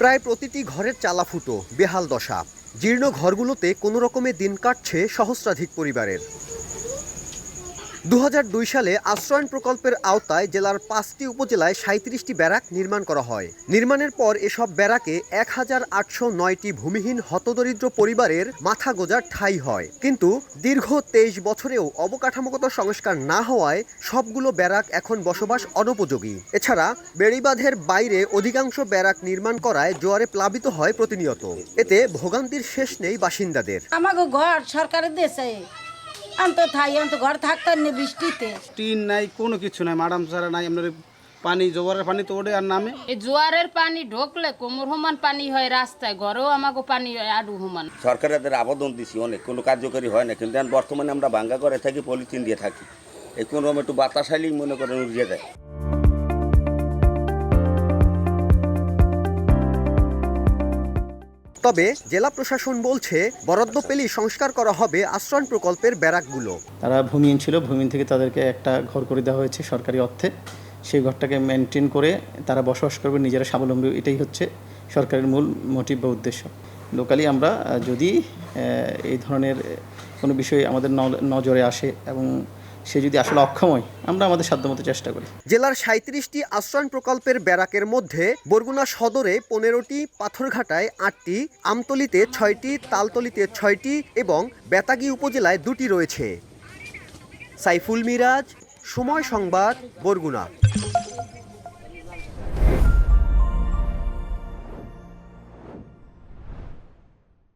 প্রায় প্রতিটি ঘরের চালা ফুটো, বেহাল দশা। জীর্ণ ঘরগুলোতে কোনো রকমে দিন কাটছে সহস্রাধিক পরিবারের। দু হাজার দুই সালে আশ্রয়ণ প্রকল্পের আওতায় জেলার পাঁচটি উপজেলায় সাঁত্রিশটি ব্যারাক নির্মাণ করা হয়। নির্মাণের পর এসব ব্যারাকে এক হাজার আটশো নয়টি ভূমিহীন হতদরিদ্র পরিবারের মাথা গোজার ঠাঁই হয়। কিন্তু দীর্ঘ তেইশ বছরেও অবকাঠামোগত সংস্কার না হওয়ায় সবগুলো ব্যারাক এখন বসবাস অনুপযোগী। এছাড়া বেড়িবাঁধের বাইরে অধিকাংশ ব্যারাক নির্মাণ করায় জোয়ারে প্লাবিত হয় প্রতিনিয়ত। এতে ভোগান্তির শেষ নেই বাসিন্দাদের। আমাকে ঘর সরকারের দেশে। আন্ত থাই আন্ত ঘর থাকতাম না বৃষ্টিতে। টিন নাই কোনো কিছু নাই মাডাম সারা নাই আপনার পানি জোয়ারের পানি তো ওঠে আর নামে। এই জোয়ারের পানি ঢোকলে কোমর সমান পানি হয় রাস্তায় ঘরেও আমাকে পানি হয় আডু সমান। সরকারের আবেদন দিছি অনেক কোনো কার্যকরী হয় না কিন্তু বর্তমানে আমরা ভাঙ্গা করে থাকি পলিথিন দিয়ে থাকি। এই কোনো রকম একটু বাতাস আইলেই মনে করেন উড়িয়ে দেয়। তবে জেলা প্রশাসন বলছে বরাদ্দ পেলেই সংস্কার করা হবে আশ্রয়ণ প্রকল্পের ব্যারাকগুলো। তারা ভূমিহীন ছিল, ভূমিহীন থেকে তাদেরকে একটা ঘর করে দেওয়া হয়েছে সরকারি অর্থে। সেই ঘরটাকে মেনটেন করে তারা বসবাস করবে, নিজেরা স্বাবলম্বী, এটাই হচ্ছে সরকারের মূল মোটিভ বা উদ্দেশ্য। লোকালি আমরা যদি এই ধরনের কোনো বিষয় আমাদের নজরে আসে এবং সে যদি আসলে অক্ষম হয় আমরা আমাদের সাধ্যমতো চেষ্টা করি। জেলার সাঁত্রিশটি আশ্রয়ণ প্রকল্পের ব্যারাকের মধ্যে বরগুনা সদরে পনেরোটি, পাথরঘাটায় আটটি, আমতলিতে ছয়টি, তালতলিতে ছয়টি এবং বেতাগি উপজেলায় দুটি রয়েছে। সাইফুল মিরাজ, সময় সংবাদ, বরগুনা।